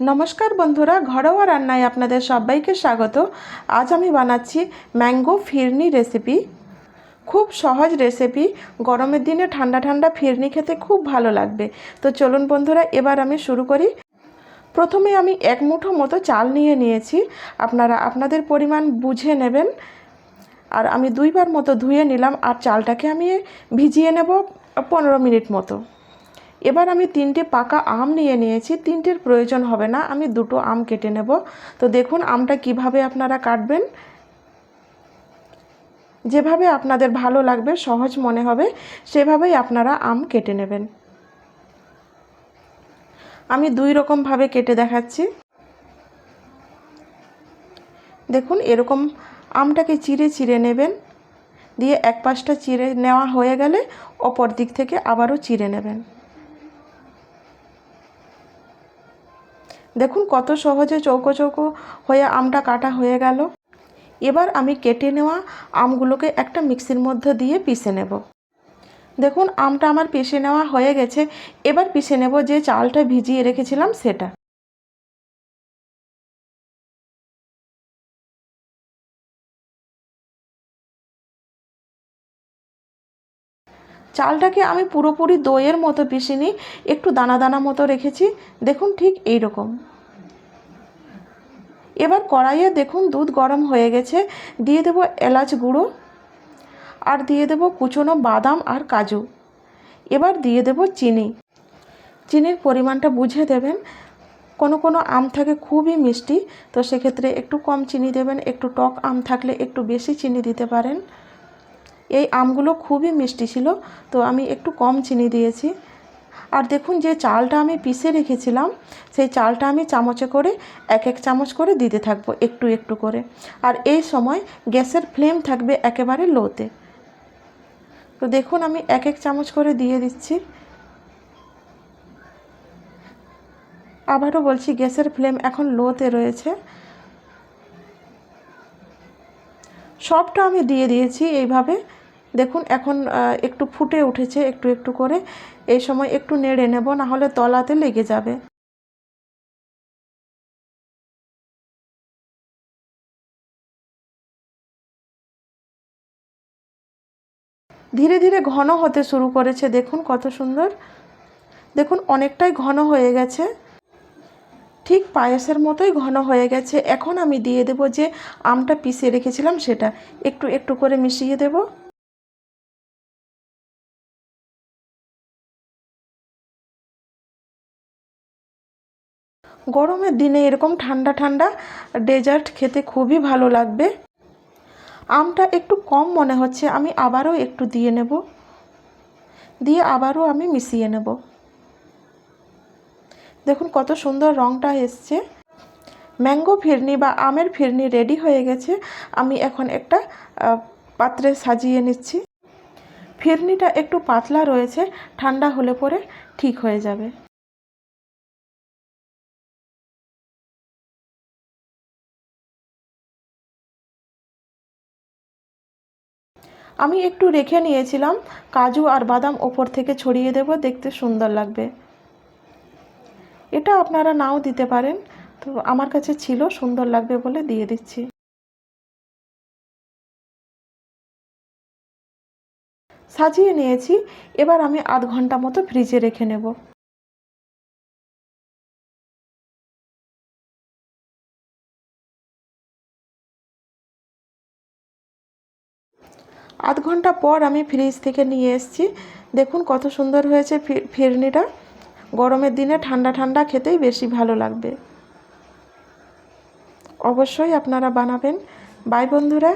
নমস্কার বন্ধুরা, ঘরোয়া রান্নায় আপনাদের সবাইকে স্বাগত। আজ আমি বানাচ্ছি ম্যাঙ্গো ফিরনি রেসিপি। খুব সহজ রেসিপি, গরমের দিনে ঠান্ডা ঠান্ডা ফিরনি খেতে খুব ভালো লাগবে। তো চলুন বন্ধুরা, এবার আমি শুরু করি। প্রথমে আমি এক মুঠো মতো চাল নিয়ে নিয়েছি। আপনারা, আপনাদের পরিমাণ বুঝে নেবেন। আর আমি দুইবার মতো ধুয়ে নিলাম আর চালটাকে আমি ভিজিয়ে নেব পনেরো মিনিট মতো। এবার আমি তিনটে পাকা আম নিয়ে নিয়েছি। তিনটের প্রয়োজন হবে না, আমি দুটো আম কেটে নেব। তো দেখুন আমটা কীভাবে আপনারা কাটবেন। যেভাবে আপনাদের ভালো লাগবে, সহজ মনে হবে, সেভাবেই আপনারা আম কেটে নেবেন। আমি দুই রকমভাবে কেটে দেখাচ্ছি। দেখুন এরকম আমটাকে চিড়ে চিড়ে নেবেন। দিয়ে এক পাশটা চিড়ে নেওয়া হয়ে গেলে অপর দিক থেকে আবারও চিড়ে নেবেন। দেখুন কত সহজে চৌকো চৌকো হয়ে আমটা কাটা হয়ে গেল। এবার আমি কেটে নেওয়া আমগুলোকে একটা মিক্সির মধ্যে দিয়ে পিষে নেব। দেখুন আমটা আমার পিষে নেওয়া হয়ে গেছে। এবার পিষে নেব যে চালটা ভিজিয়ে রেখেছিলাম সেটা। চালটাকে আমি পুরোপুরি দইয়ের মতো পিষিনি, একটু দানা দানা মতো রেখেছি। দেখুন ঠিক এই রকম এবার কড়াইয়ে দেখুন দুধ গরম হয়ে গেছে। দিয়ে দেবো এলাচ গুঁড়ো আর দিয়ে দেবো কুচনো বাদাম আর কাজু। এবার দিয়ে দেবো চিনি। চিনির পরিমাণটা বুঝে দেবেন। কোনো কোনো আম থাকে খুবই মিষ্টি, তো সেক্ষেত্রে একটু কম চিনি দেবেন, একটু টক আম থাকলে একটু বেশি চিনি দিতে পারেন। এই আমগুলো খুবই মিষ্টি ছিল, তো আমি একটু কম চিনি দিয়েছি। আর দেখুন যে চালটা আমি পিষে রেখেছিলাম, সেই চালটা আমি চামচে করে এক এক চামচ করে দিতে থাকব একটু একটু করে। আর এই সময় গ্যাসের ফ্লেম থাকবে একেবারে লোতে। তো দেখুন আমি এক এক চামচ করে দিয়ে দিচ্ছি। আবারও বলছি, গ্যাসের ফ্লেম এখন লোতে রয়েছে। সবটা আমি দিয়ে দিয়েছি এইভাবে। দেখুন, এখন একটু ফুটে উঠেছে, একটু একটু করে। এই সময় একটু নেড়ে নেব, না হলে তলাতে লেগে যাবে। ধীরে ধীরে ঘন হতে শুরু করেছে। দেখুন কত সুন্দর। দেখুন, অনেকটাই ঘন হয়ে গেছে। ঠিক পায়েসের মতোই ঘন হয়ে গেছে। এখন আমি দিয়ে দেব যে আমটা পিষে রেখেছিলাম সেটা। একটু একটু করে মিশিয়ে দেব। গরমের দিনে এরকম ঠান্ডা ঠান্ডা ডেজার্ট খেতে খুবই ভালো লাগবে। আমটা একটু কম মনে হচ্ছে, আমি আবারও একটু দিয়ে নেব। দিয়ে আবারও আমি মিশিয়ে নেব। দেখুন কত সুন্দর রঙটা এসছে। ম্যাঙ্গো ফিরনি বা আমের ফিরনি রেডি হয়ে গেছে। আমি এখন একটা পাত্রে সাজিয়ে নিচ্ছি। ফিরনিটা একটু পাতলা রয়েছে, ঠান্ডা হলে পরে ঠিক হয়ে যাবে। আমি একটু রেখে নিয়েছিলাম। কাজু আর বাদাম ওপর থেকে ছড়িয়ে দেব, দেখতে সুন্দর লাগবে। এটা আপনারা নাও দিতে পারেন। তো আমার কাছে ছিল, সুন্দর লাগবে বলে দিয়ে দিচ্ছি। সাজিয়ে নিয়েছি। এবার আমি আধ ঘণ্টা মতো ফ্রিজে রেখে নেব। আধ ঘণ্টা পর আমি ফ্রিজ থেকে নিয়ে এসেছি। দেখুন কত সুন্দর হয়েছে ফিরনিটা। গরমের দিনে ঠান্ডা ঠান্ডা খেতেই বেশি ভালো লাগবে। অবশ্যই আপনারা বানাবেন। বাই বন্ধুরা।